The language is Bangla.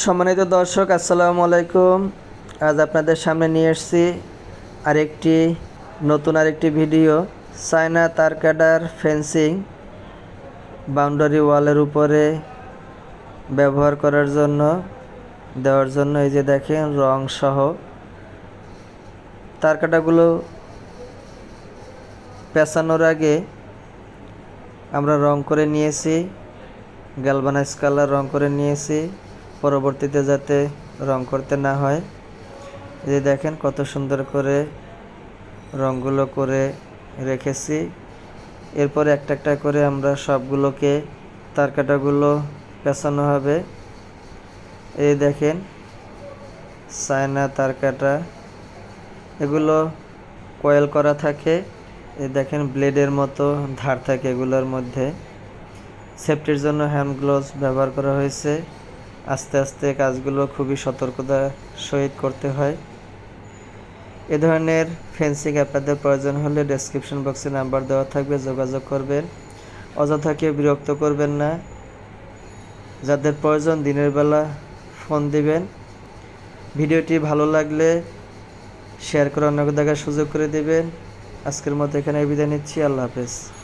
সম্মানিত দর্শক, আসসালামু আলাইকুম। আজ আপনাদের সামনে নিয়ে এসেছি আরেকটি নতুন আরেকটি ভিডিও। চায়না তারকাডার ফেন্সিং বাউন্ডারি ওয়ালের উপরে ব্যবহার করার জন্য, দেওয়ার জন্য এই যে দেখেন রং সহ তারকাটাগুলো পেঁচানোর আগে আমরা রং করে নিয়েছি গ্যালভানাইজ কালার রং করে নিয়েছি। পরবর্তীতে যাতে রং করতে না হয়। যে দেখেন কত সুন্দর করে রঙগুলো করে রেখেছি। এরপরে একটা একটা করে আমরা সবগুলোকে তারকাটাগুলো পেঁচানো হবে। এই দেখেন চায়না তারকাটা। এগুলো কয়েল করা থাকে। এই দেখেন, ব্লেডের মতো ধার থাকে এগুলোর মধ্যে। সেফটির জন্য হ্যান্ড গ্লোভস ব্যবহার করা হয়েছে। আস্তে আস্তে কাজগুলো খুবই সতর্কতার সহিত করতে হয়। এ ধরনের ফেন্সিং আপনাদের প্রয়োজন হলে ডেসক্রিপশন বক্সে নাম্বার দেওয়া থাকবে, যোগাযোগ করবেন। অযথা কেউ বিরক্ত করবেন না। যাদের প্রয়োজন দিনের বেলা ফোন দিবেন। ভিডিওটি ভালো লাগলে শেয়ার করে অন্য দেখার সুযোগ করে দেবেন। আজকের মতো এখানে বিদায় নিচ্ছি। আল্লাহ হাফেজ।